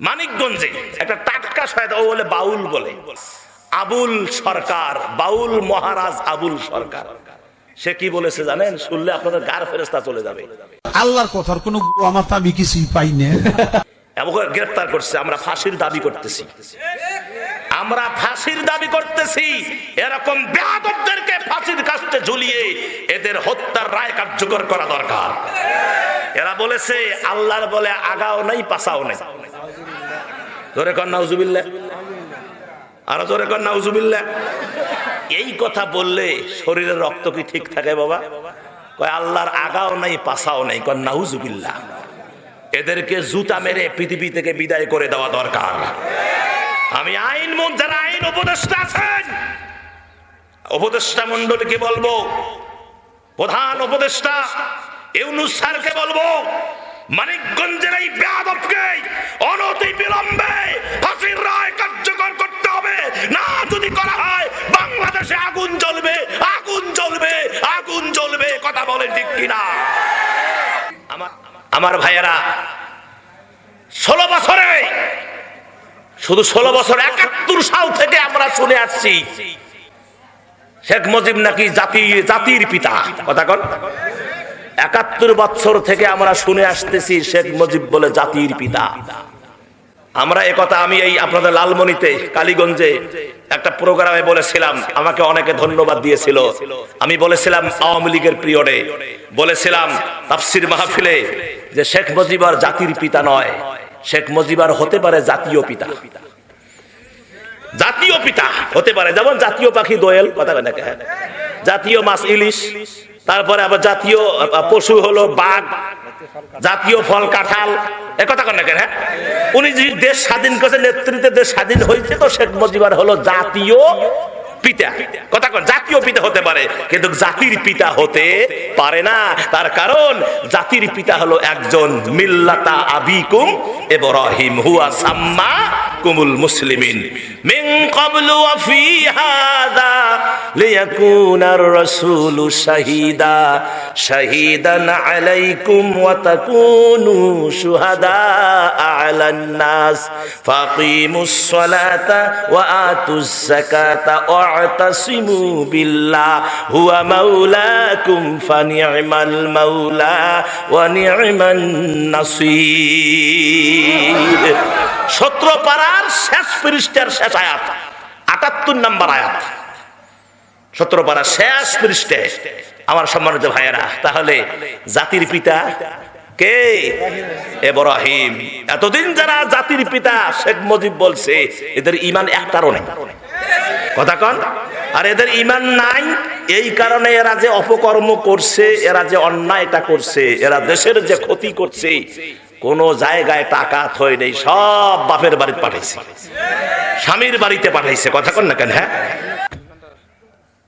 মানিকগঞ্জে একটা টাটকা শয়তা ও বলে বাউল বলে। আবুল সরকার বাউল মহারাজ আবুল সরকার। সে কি বলেছে জানেন? শুনলে আপনাদের গার ফেরেস্তা চলে যাবে। আল্লাহর কথার কোনো আমার আমি কিছুই পাই না। গ্রেফতার করছে আমরা ফাঁসির দাবি করতেছি। আমরা ফাঁসির দাবি করতেছি এরকম বেয়াদবদেরকে ফাঁসির কাছে ঝুলিয়ে এদের হত্যার রায় কার্যকর করা দরকার। এরা বলেছে আল্লাহর বলে আগাও নাই পাসাও নাই। জোরে কর, নাউজুবিল্লাহ। আরও জোরে কর, নাউজুবিল্লাহ। এই কথা বললে শরীরের রক্ত কি ঠিক থাকে বাবা? কয়, আল্লাহর আগাও নাই পাসাও নাই কর নাউজুবিল্লাহ। এদেরকে জুতা মেরে পৃথিবী থেকে বিদায় করে দেওয়া দরকার। আমি আইন যারা আইন উপদেষ্টা আছেন, উপদেষ্টা মন্ডলীকে বলব, প্রধান উপদেষ্টা ইউনুস স্যারকে বলব মানিকগঞ্জের এই বেয়াদবকে অনতি বিলম্বে ফাঁসির রায় কার্যকর করতে হবে। না যদি করা হয়, বাংলাদেশে আগুন জ্বলবে আগুন জ্বলবে আগুন জ্বলবে। কথা বলে ঠিক কিনা? আমার আমার ভাইয়েরা, ষোলো বছরে, শুধু ষোলো বছর, একাত্তর সাল থেকে আমরা শুনে আসছি, শেখ মুজিব নাকি জাতি জাতির পিতা। কথা কন। একাত্তর বছর থেকে আমরা শুনে আসতেছি শেখ মুজিব বলে জাতির পিতা। আমরা একথা আমি এই আপনাদের লালমনিতে, কালীগঞ্জে একটা প্রোগ্রামে বলেছিলাম, আমাকে অনেকে ধন্যবাদ দিয়েছিল। আমি বলেছিলাম আওয়ামী লীগের পিরিয়ডে, বলেছিলাম তাফসির মাহফিলে যে শেখ মুজিবার জাতির পিতা নয়, শেখ মুজিবার হতে পারে জাতীয় পিতা। জাতীয় পিতা হতে পারে, যেমন জাতীয় পাখি দোয়েল, কথা? জাতীয় মাছ ইলিশ তারপরে আবার জাতীয় পশু হলো বাঘ, জাতীয় ফল কাঁঠাল। কথা কন হ্যাঁ? উনি যে দেশ স্বাধীন করেছে, নেতৃত্বে দেশ স্বাধীন হয়েছে, তো শেখ মুজিবার হলো জাতীয় পিতা। জাতীয় পিতা হতে পারে, কিন্তু জাতির পিতা হতে পারে না। তার কারণ, জাতির পিতা হলো একজন মিল্লাতা আবিকুম হুয়া সাম্মা কুমুল মুসলিমিন। মিন ক্বাবলু ওয়া ফি হাদা লিয়াকুনা আর-রাসূলু শাহীদা, শাহীদান আলাইকুম ওয়া তাকুনু শুহাদা আলান নাস। ফাকিমুস সালাতা ওয়া আতুজ যাকাতা ওয়া'তাসিমু বিল্লাহ। হুয়া মাওলাকুম ফানি'মাল মাওলা ওয়া নি'মান নাসির। সত্র পাড়ার শেষ পৃষ্ঠার শেষ আয়াত, আটাত্তর নাম্বার আয়াত। সত্র পাড়ার শেষ পৃষ্ঠে, আমার সম্মানিত ভাইয়েরা, তাহলে জাতির পিতা কে? এব্রাহিম। এতদিন যারা জাতির পিতা শেখ মুজিব বলছে, এদের ইমান একটারও নেই। কথা কন? আর এদের ইমান নাই, এই কারণে এরা যে অপকর্ম করছে, এরা যে অন্যায়টা করছে, এরা দেশের যে ক্ষতি করছে, কোন জায়গায় টাকা থই নেই, সব বাপের বাড়িতে পাঠাইছে। স্বামীর বাড়িতে পাঠাইছে, কথা কন না কেন হ্যাঁ?